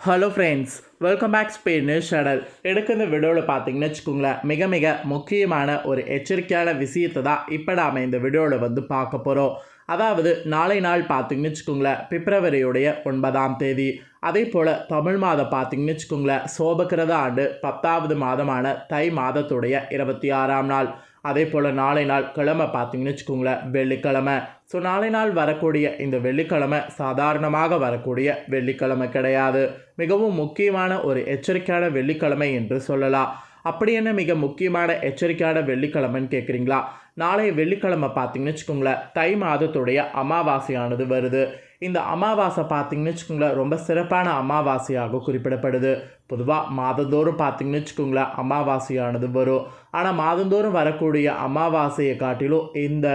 Hello friends welcome back Spain channel எனக்கு இந்த வீடியோவில் பார்த்தீங்கன்னு வச்சுக்கோங்களேன் மிக மிக முக்கியமான ஒரு எச்சரிக்கையான விஷயத்தை தான் இப்போ நாம் இந்த வீடியோவில் வந்து பார்க்க போகிறோம் அதாவது நாளை நாள் பார்த்திங்கன்னு வச்சுக்கோங்களேன் பிப்ரவரியுடைய ஒன்பதாம் தேதி. அதே போல் தமிழ் மாதம் பார்த்திங்கன்னு வச்சுக்கோங்களேன் சோபகிரத ஆண்டு பத்தாவது மாதமான தை மாதத்துடைய இருபத்தி ஆறாம் நாள். அதே போல் நாளை நாள் கிழமை பார்த்தீங்கன்னு வச்சுக்கோங்களேன் வெள்ளிக்கிழமை. ஸோ நாளை நாள் வரக்கூடிய இந்த வெள்ளிக்கிழமை சாதாரணமாக வரக்கூடிய வெள்ளிக்கிழமை கிடையாது. மிகவும் முக்கியமான ஒரு எச்சரிக்கையான வெள்ளிக்கிழமை என்று சொல்லலாம். அப்படி என்ன மிக முக்கியமான எச்சரிக்கையான வெள்ளிக்கிழமைன்னு கேட்குறீங்களா நாளைய வெள்ளிக்கிழமை பார்த்தீங்கன்னு வச்சுக்கோங்களேன் தை மாதத்துடைய அமாவாசையானது வருது. இந்த அமாவாசை பார்த்தீங்கன்னு வச்சுக்கோங்களேன் ரொம்ப சிறப்பான அமாவாசையாக குறிப்பிடப்படுது. பொதுவாக மாதந்தோறும் பார்த்தீங்கன்னு வச்சுக்கோங்களேன் அமாவாசையானது வரும். ஆனால் மாதந்தோறும் வரக்கூடிய அமாவாசையை காட்டிலும் இந்த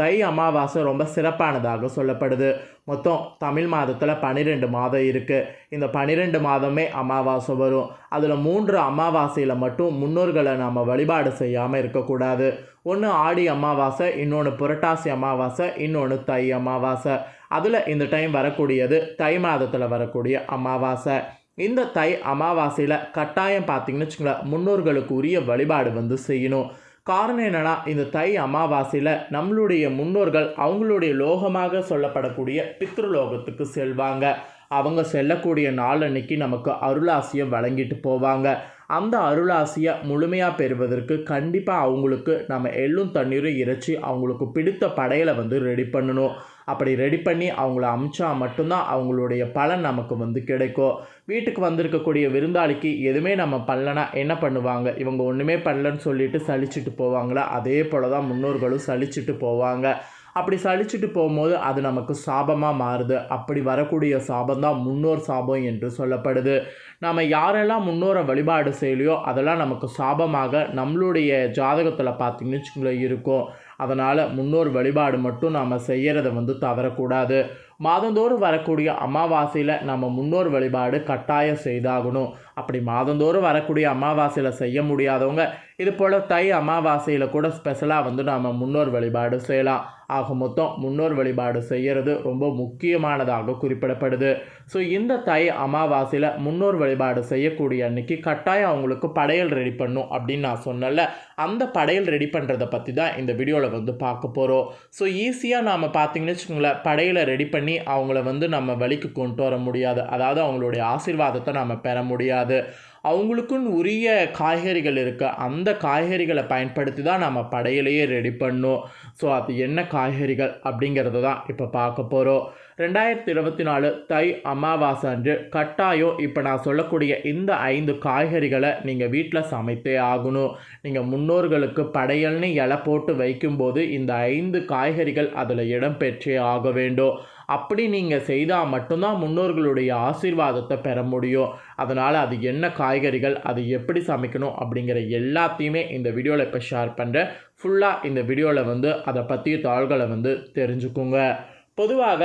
தை அமாவாசை ரொம்ப சிறப்பானதாக சொல்லப்படுது. மொத்தம் தமிழ் மாதத்தில் பன்னிரெண்டு மாதம் இருக்குது இந்த பன்னிரெண்டு மாதமே அமாவாசை வரும். அதில் மூன்று அமாவாசையில் மட்டும் முன்னோர்களை நம்ம வழிபாடு செய்யாமல் இருக்கக்கூடாது. ஒன்று ஆடி அமாவாசை இன்னொன்று புரட்டாசி அமாவாசை இன்னொன்று தை அமாவாசை. அதில் இந்த டைம் வரக்கூடியது தை மாதத்தில் வரக்கூடிய அமாவாசை. இந்த தை அமாவாசையில் கட்டாயம் பார்த்தீங்கன்னு வச்சுங்களேன் முன்னோர்களுக்கு உரிய வழிபாடு வந்து செய்யணும். காரணம் என்னென்னா இந்த தை அமாவாசையில் நம்மளுடைய முன்னோர்கள் அவங்களுடைய லோகமாக சொல்லப்படக்கூடிய பித்ருலோகத்துக்கு செல்வாங்க. அவங்க செல்லக்கூடிய நாள் அன்னைக்கு நமக்கு அருளாசியை வழங்கிட்டு போவாங்க. அந்த அருளாசியை முழுமையாக பெறுவதற்கு கண்டிப்பாக அவங்களுக்கு நம்ம எள்ளும் தண்ணீரும் இறைச்சி அவங்களுக்கு பிடித்த படையலை வந்து ரெடி பண்ணணும். அப்படி ரெடி பண்ணி அவங்கள அமிச்சா மட்டும்தான் அவங்களுடைய பலன் நமக்கு வந்து கிடைக்கும். வீட்டுக்கு வந்திருக்கக்கூடிய விருந்தாளிக்கு எதுவுமே நம்ம பண்ணலனா என்ன பண்ணுவாங்க? இவங்க ஒன்றுமே பண்ணலன்னு சொல்லிட்டு சலிச்சுட்டு போவாங்களா? அதே போல் தான் முன்னோர்களும் சலிச்சுட்டு போவாங்க. அப்படி சலிச்சுட்டு போகும்போது அது நமக்கு சாபமாக மாறுது. அப்படி வரக்கூடிய சாபம் தான் முன்னோர் சாபம் என்று சொல்லப்படுது. நம்ம யாரெல்லாம் முன்னோரை வழிபாடு செய்யலையோ அதெல்லாம் நமக்கு சாபமாக நம்மளுடைய ஜாதகத்தில் பார்த்திங்கன்னு வச்சுங்களேன் இருக்கும். அதனால் முன்னோர் வழிபாடு மட்டும் நாம் செய்கிறத வந்து தவறக்கூடாது. மாதந்தோறும் வரக்கூடிய அமாவாசையில் நம்ம முன்னோர் வழிபாடு கட்டாயம் செய்தாகணும். அப்படி மாதந்தோறும் வரக்கூடிய அமாவாசையில் செய்ய முடியாதவங்க இது போல் தை அமாவாசையில் கூட ஸ்பெஷலாக வந்து நாம் முன்னோர் வழிபாடு செய்யலாம். ஆக மொத்தம் முன்னோர் வழிபாடு செய்கிறது ரொம்ப முக்கியமானதாக குறிப்பிடப்படுது. ஸோ இந்த தை அமாவாசையில் முன்னோர் வழிபாடு செய்யக்கூடிய அன்னைக்கு கட்டாயம் அவங்களுக்கு படையல் ரெடி பண்ணும் அப்படின்னு நான் சொன்னல அந்த படையல் ரெடி பண்ணுறதை பற்றி தான் இந்த வீடியோவில் வந்து பார்க்க போகிறோம் ஸோ ஈஸியாக நாம் பார்த்தீங்கன்னு வச்சுக்கோங்களேன் படையலை ரெடி பண்ணி அவங்கள வந்து நம்ம வழிக்கு கொண்டு வர முடியாது. அதாவது அவங்களுடைய ஆசீர்வாதத்தை நம்ம பெற முடியாது. அவங்களுக்குன்னு உரிய காய்கறிகள் இருக்குது அந்த காய்கறிகளை பயன்படுத்தி தான் நம்ம படையிலையே ரெடி பண்ணோம். ஸோ அது என்ன காய்கறிகள் அப்படிங்கிறத தான் இப்போ பார்க்க போகிறோம் ரெண்டாயிரத்தி இருபத்தி நாலு தை அமாவாசை அன்று கட்டாயம் இப்போ நான் சொல்லக்கூடிய இந்த ஐந்து காய்கறிகளை நீங்கள் வீட்டில் சமைத்தே ஆகணும். நீங்கள் முன்னோர்களுக்கு படையல்னு இலை போட்டு வைக்கும்போது இந்த ஐந்து காய்கறிகள் அதில் இடம் பெற்றே ஆக வேண்டும். அப்படி நீங்கள் செய்தால் மட்டும்தான் முன்னோர்களுடைய ஆசீர்வாதத்தை பெற முடியும். அதனால் அது என்ன காய்கறிகள் அது எப்படி சமைக்கணும் அப்படிங்கிற எல்லாத்தையுமே இந்த வீடியோவில் இப்போ ஷேர் பண்ணுறேன் ஃபுல்லாக இந்த வீடியோவில் வந்து அதை பற்றிய தாள்களை வந்து தெரிஞ்சுக்குங்க. பொதுவாக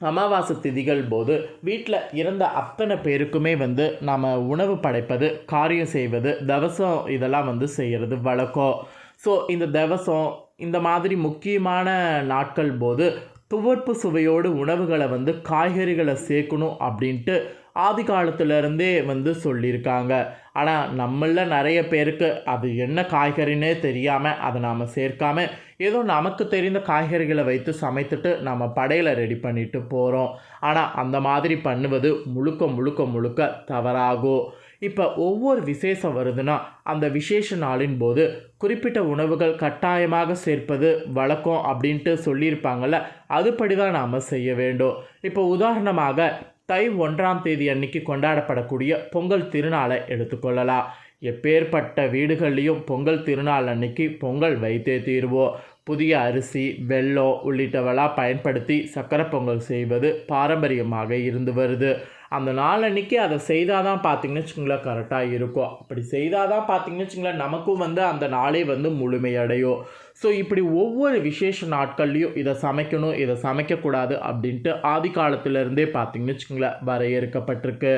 அமாவாசை திதிகள் போது வீட்டில் இறந்த அத்தனை பேருக்குமே வந்து நாம் உணவு படைப்பது காரியம் செய்வது தவசம் இதெல்லாம் வந்து செய்கிறது வழக்கம். ஸோ இந்த தவசம் இந்த மாதிரி முக்கியமான நாட்கள் போது துவர்ப்பு சுவையோடு உணவுகளை வந்து காய்கறிகளை சேர்க்கணும் அப்படின்ட்டு ஆதி காலத்துலேருந்தே வந்து சொல்லியிருக்காங்க. ஆனால் நம்மளில் நிறைய பேருக்கு அது என்ன காய்கறினே தெரியாமல் அதை நாம் சேர்க்காம ஏதோ நமக்கு தெரிந்த காய்கறிகளை வைத்து சமைத்துட்டு நம்ம படையில் ரெடி பண்ணிட்டு போகிறோம் ஆனால் அந்த மாதிரி பண்ணுவது முழுக்க முழுக்க முழுக்க தவறாகும் இப்போ ஒவ்வொரு விசேஷம் வருதுன்னா அந்த விசேஷ நாளின் போது குறிப்பிட்ட உணவுகள் கட்டாயமாக சேர்ப்பது வழக்கம் அப்படின்ட்டு சொல்லியிருப்பாங்கள்ல அதுபடி தான் நாம் செய்ய வேண்டும். இப்போ உதாரணமாக தை ஒன்றாம் தேதி அன்னைக்கு கொண்டாடப்படக்கூடிய பொங்கல் திருநாளை எடுத்துக்கொள்ளலாம் எப்பேற்பட்ட வீடுகள்லேயும் பொங்கல் திருநாள் அன்னைக்கு பொங்கல் வைத்தே தீர்வோம். புதிய அரிசி வெல்லம் உள்ளிட்டவெல்லாம் பயன்படுத்தி சக்கரை பொங்கல் செய்வது பாரம்பரியமாக இருந்து வருது. அந்த நாள் அன்றைக்கி அதை செய்தால் தான் பார்த்தீங்கன்னு வச்சுங்களேன் கரெக்டாக இருக்கும். அப்படி செய்தால் தான் பார்த்தீங்கன்னு வச்சுங்களேன் நமக்கும் வந்து அந்த நாளே வந்து முழுமையடையும். ஸோ இப்படி ஒவ்வொரு விசேஷ நாட்கள்லேயும் இதை சமைக்கணும் இதை சமைக்கக்கூடாது அப்படின்ட்டு ஆதி காலத்திலேருந்தே பார்த்தீங்கன்னு வச்சுங்களேன் வரையறுக்கப்பட்டிருக்கு.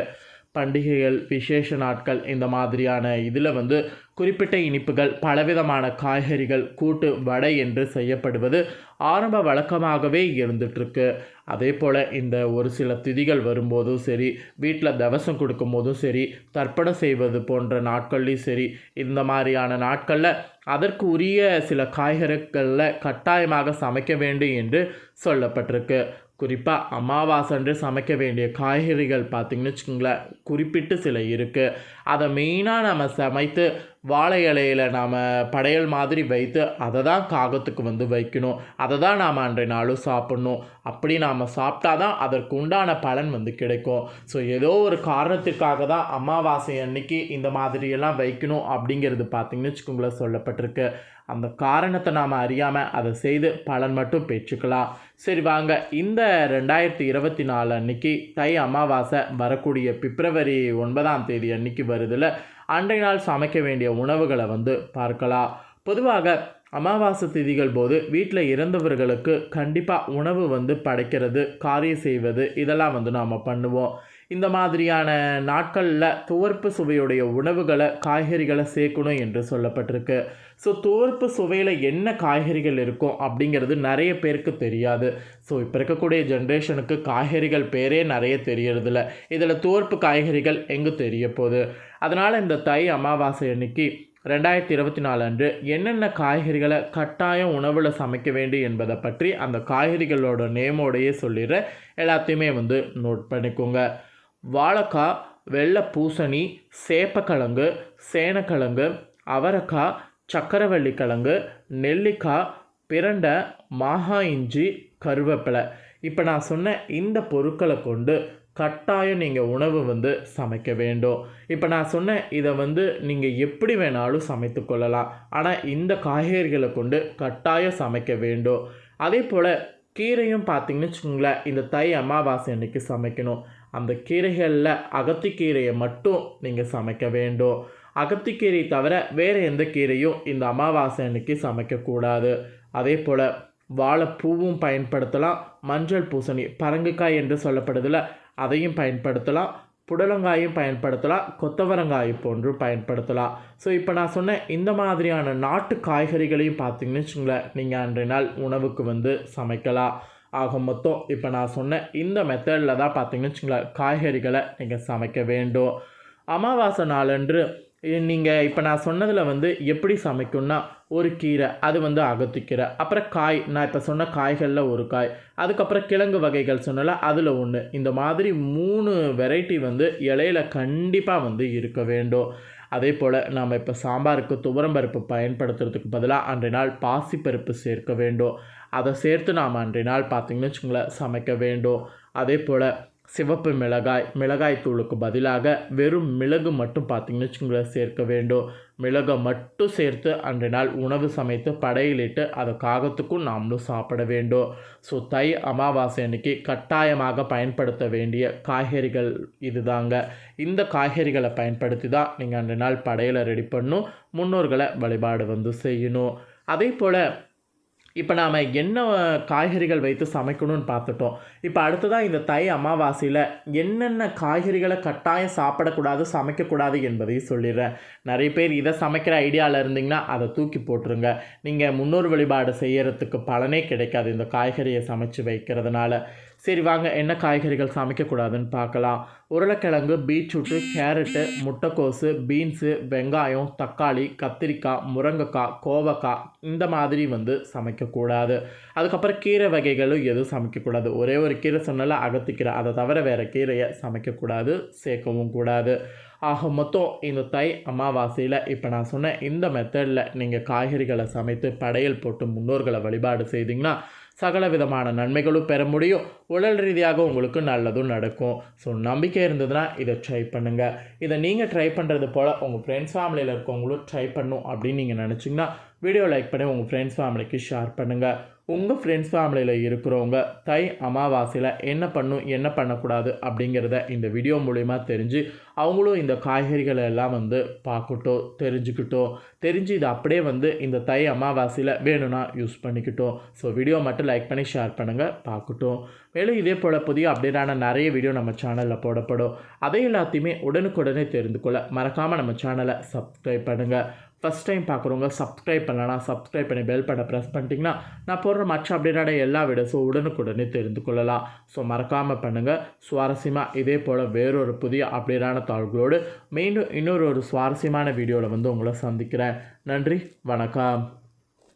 பண்டிகைகள் விசேஷ நாட்கள் இந்த மாதிரியான இதில் வந்து குறிப்பிட்ட இனிப்புகள் பலவிதமான காய்கறிகள் கூட்டு வடை என்று செய்யப்படுவது ஆரம்ப வழக்கமாகவே இருந்துகிட்ருக்கு அதே போல் இந்த ஒரு சில திதிகள் வரும்போதும் சரி வீட்டில் தவசம் கொடுக்கும்போதும் சரி தர்ப்பணம் செய்வது போன்ற நாட்கள்லேயும் சரி இந்த மாதிரியான நாட்களில் அதற்கு உரிய சில காய்கறிகளில் கட்டாயமாக சமைக்க வேண்டும் என்று சொல்லப்பட்டிருக்கு. குறிப்பாக அமாவாசை அன்று சமைக்க வேண்டிய காய்கறிகள் பார்த்திங்கன்னு வச்சுக்கோங்களேன் குறிப்பிட்டு சில இருக்குது அதை மெயினாக நம்ம சமைத்து வாழை இலையில் நாம் படையல் மாதிரி வைத்து அதை தான் காகத்துக்கு வந்து வைக்கணும். அதை தான் நாம் அன்றைய நாளும் சாப்பிட்ணும். அப்படி நாம் சாப்பிட்டா தான் அதற்கு உண்டான பலன் வந்து கிடைக்கும். ஸோ ஏதோ ஒரு காரணத்திற்காக தான் அமாவாசை அன்னைக்கு இந்த மாதிரியெல்லாம் வைக்கணும் அப்படிங்கிறது பார்த்திங்கன்னு வச்சுக்கோங்களேன் சொல்லப்பட்டிருக்கு. அந்த காரணத்தை நாம் அறியாமல் அதை செய்து பலன் மட்டும் பெற்றுக்கலாம். சரி வாங்க. இந்த ரெண்டாயிரத்தி இருபத்தி நாலு அன்னைக்கு தை அமாவாசை வரக்கூடிய பிப்ரவரி ஒன்பதாம் தேதி அன்னைக்கு வருதில் அன்றைய நாள் சமைக்க வேண்டிய உணவுகளை வந்து பார்க்கலாம். பொதுவாக அமாவாசை திதிகள் போது வீட்டில் இறந்தவர்களுக்கு கண்டிப்பாக உணவு வந்து படைக்கிறது காரியம் செய்வது இதெல்லாம் வந்து நாம் பண்ணுவோம். இந்த மாதிரியான நாட்களில் துவர்ப்பு சுவையுடைய உணவுகளை காய்கறிகளை சேர்க்கணும் என்று சொல்லப்பட்டிருக்கு. ஸோ துவர்ப்பு சுவையில் என்ன காய்கறிகள் இருக்கும் அப்படிங்கிறது நிறைய பேருக்கு தெரியாது. ஸோ இப்போ இருக்கக்கூடிய ஜென்ரேஷனுக்கு காய்கறிகள் பேரே நிறைய தெரியறதில்ல. இதில் துவர்ப்பு காய்கறிகள் எங்கே தெரிய போகுது? அதனால் இந்த தை அமாவாசை அன்னைக்கு ரெண்டாயிரத்தி இருபத்தி நாலு அன்று என்னென்ன காய்கறிகளை கட்டாயம் உணவில் சமைக்க வேண்டும் என்பதை பற்றி அந்த காய்கறிகளோட நேமோடையே சொல்லிடுற எல்லாத்தையுமே வந்து நோட் பண்ணிக்கோங்க. வாழைக்காய் வெள்ளை பூசணி சேப்பக்கிழங்கு சேனக்கிழங்கு அவரைக்காய் சக்கரவள்ளி கிழங்கு நெல்லிக்காய் பிரண்டை மாகா இஞ்சி கருவேப்பிலை. இப்போ நான் சொன்ன இந்த பொருட்களை கொண்டு கட்டாயம் நீங்கள் உணவு வந்து சமைக்க வேண்டும். இப்போ நான் சொன்னேன் இதை வந்து நீங்கள் எப்படி வேணாலும் சமைத்து கொள்ளலாம். ஆனால் இந்த காய்கறிகளை கொண்டு கட்டாயம் சமைக்க வேண்டும். அதே போல் கீரையும் பார்த்தீங்கன்னு வச்சுக்கோங்களேன் இந்த தை அமாவாசை அன்னைக்கு சமைக்கணும். அந்த கீரைகளில் அகத்திக்கீரையை மட்டும் நீங்கள் சமைக்க வேண்டும். அகத்திக்கீரை தவிர வேறு எந்த கீரையும் இந்த அமாவாசை அன்னைக்கு சமைக்கக்கூடாது அதே போல் வாழைப்பூவும் பயன்படுத்தலாம். மஞ்சள் பூசணி பரங்குக்காய் என்று சொல்லப்படுதில்ல அதையும் பயன்படுத்தலாம். புடலங்காயும் பயன்படுத்தலாம். கொத்தவரங்காய் போன்றும் பயன்படுத்தலாம். ஸோ இப்போ நான் சொன்ன இந்த மாதிரியான நாட்டு காய்கறிகளையும் பார்த்தீங்கன்னு வச்சுங்களேன் நீங்கள் அன்றைய நாள் உணவுக்கு வந்து சமைக்கலாம். ஆக மொத்தம் இப்போ நான் சொன்ன இந்த மெத்தடில் தான் பார்த்தீங்கன்னு வச்சுங்களேன் காய்கறிகளை நீங்கள் சமைக்க வேண்டும். அமாவாசை நாளன்று நீங்கள் இப்போ நான் சொன்னதில் வந்து எப்படி சமைக்கும்னா ஒரு கீரை அது வந்து அகத்திக்கீரை அப்புறம் காய் நான் இப்போ சொன்ன காய்களில் ஒரு காய் அதுக்கப்புறம் கிழங்கு வகைகள் சொன்னல அதில் ஒன்று இந்த மாதிரி மூணு வெரைட்டி வந்து இலையில கண்டிப்பாக வந்து இருக்க வேண்டும். அதே போல் நாம் இப்போ சாம்பாருக்கு துவரம்பருப்பு பயன்படுத்துறதுக்கு பதிலாக அன்றைய நாள் பாசிப்பருப்பு சேர்க்க வேண்டும். அதை சேர்த்து நாம் அன்றைய நாள் பார்த்திங்கன்னு வச்சுங்களேன் சமைக்க வேண்டும். அதே போல் சிவப்பு மிளகாய் மிளகாய் தூளுக்கு பதிலாக வெறும் மிளகு மட்டும் பார்த்திங்கன்னு வச்சுங்களேன் சேர்க்க வேண்டும். மிளகை மட்டும் சேர்த்து அன்றைய நாள் உணவு சமைத்து படையிலிட்டு அதை காகத்துக்கும் நாமளும் சாப்பிட வேண்டும். ஸோ தை அமாவாசை அன்னைக்கு கட்டாயமாக பயன்படுத்த வேண்டிய காய்கறிகள் இதுதாங்க. இந்த காய்கறிகளை பயன்படுத்தி தான் நீங்கள் அன்றைய நாள் படையில் ரெடி பண்ணும் முன்னோர்களை வழிபாடு வந்து செய்யணும். அதே போல் இப்போ நாம் என்ன காய்கறிகள் வைத்து சமைக்கணும்னு பார்த்துட்டோம். இப்போ அடுத்ததாக இந்த தை அமாவாசையில் என்னென்ன காய்கறிகளை கட்டாயம் சாப்பிடக்கூடாது சமைக்கக்கூடாது என்பதையும் சொல்லிடுறேன். நிறைய பேர் இதை சமைக்கிற ஐடியாவில் இருந்தீங்கன்னா அதை தூக்கி போட்டுருங்க. நீங்கள் முன்னோர் வழிபாடு செய்கிறதுக்கு பலனே கிடைக்காது இந்த காய்கறியை சமைச்சு வைக்கிறதுனால. சரி வாங்க என்ன காய்கறிகள் சமைக்கக்கூடாதுன்னு பார்க்கலாம். உருளைக்கிழங்கு பீட்ரூட்டு கேரட்டு முட்டைக்கோசு பீன்ஸு வெங்காயம் தக்காளி கத்திரிக்காய் முருங்கைக்காய் கோவக்காய் இந்த மாதிரி வந்து சமைக்கக்கூடாது. அதுக்கப்புறம் கீரை வகைகளும் எதுவும் சமைக்கக்கூடாது. ஒரே ஒரு கீரை சொன்னால அகத்திக்கீரை. அதை தவிர வேறு கீரையை சமைக்கக்கூடாது சேர்க்கவும் கூடாது. ஆக மொத்தம் இந்த தை அமாவாசையில் இப்போ நான் சொன்ன இந்த மெத்தடில் நீங்கள் காய்கறிகளை சமைத்து படையல் போட்டு முன்னோர்களை வழிபாடு செய்தீங்கன்னா சகல விதமான நன்மைகளும் பெற முடியும். உடல் ரீதியாக உங்களுக்கு நல்லதும் நடக்கும். ஸோ நம்பிக்கை இருந்ததுன்னா இதை ட்ரை பண்ணுங்கள் இதை நீங்கள் ட்ரை பண்ணுறது போல் உங்கள் ஃப்ரெண்ட்ஸ் ஃபேமிலியில் இருக்கவங்களும் ட்ரை பண்ணும் அப்படின்னு நீங்கள் நினச்சிங்கன்னா வீடியோ லைக் பண்ணி உங்கள் ஃப்ரெண்ட்ஸ் ஃபேமிலிக்கு ஷேர் பண்ணுங்கள் உங்கள் ஃப்ரெண்ட்ஸ் ஃபேமிலியில் இருக்கிறவங்க தை அமாவாசையில் என்ன பண்ணும் என்ன பண்ணக்கூடாது அப்படிங்கிறத இந்த வீடியோ மூலிமா தெரிஞ்சு அவங்களும் இந்த காய்கறிகளை எல்லாம் வந்து பார்க்கட்டும் தெரிஞ்சுக்கிட்டோம் தெரிஞ்சு இதை அப்படியே வந்து இந்த தை அமாவாசையில் வேணும்னா யூஸ் பண்ணிக்கிட்டோம் ஸோ வீடியோ மட்டும் லைக் பண்ணி ஷேர் பண்ணுங்கள் பார்க்கட்டும். மேலும் இதே போல் புதிய அப்டேட்டான நிறைய வீடியோ நம்ம சேனலில் போடப்படும். அதை எல்லாத்தையுமே உடனுக்குடனே தெரிந்து கொள்ள மறக்காமல் நம்ம சேனலை சப்ஸ்கிரைப் பண்ணுங்கள் ஃபஸ்ட் டைம் பார்க்குறவங்க சப்ஸ்கிரைப் பண்ணலாம் சப்ஸ்கிரைப் பண்ணி பெல் பட்டை ப்ரெஸ் பண்ணிட்டீங்கன்னா நான் போடுற மற்ற அப்டேட்டான எல்லா வீடியோஸும் உடனுக்குடனே தெரிந்து கொள்ளலாம். ஸோ மறக்காமல் பண்ணுங்கள் சுவாரஸ்யமாக இதே போல் வேறொரு புதிய அப்டேட்டான தாள்களோடு மீண்டும் இன்னொரு ஒரு சுவாரஸ்யமான வீடியோவில் வந்து உங்களை சந்திக்கிறேன். நன்றி வணக்கம்.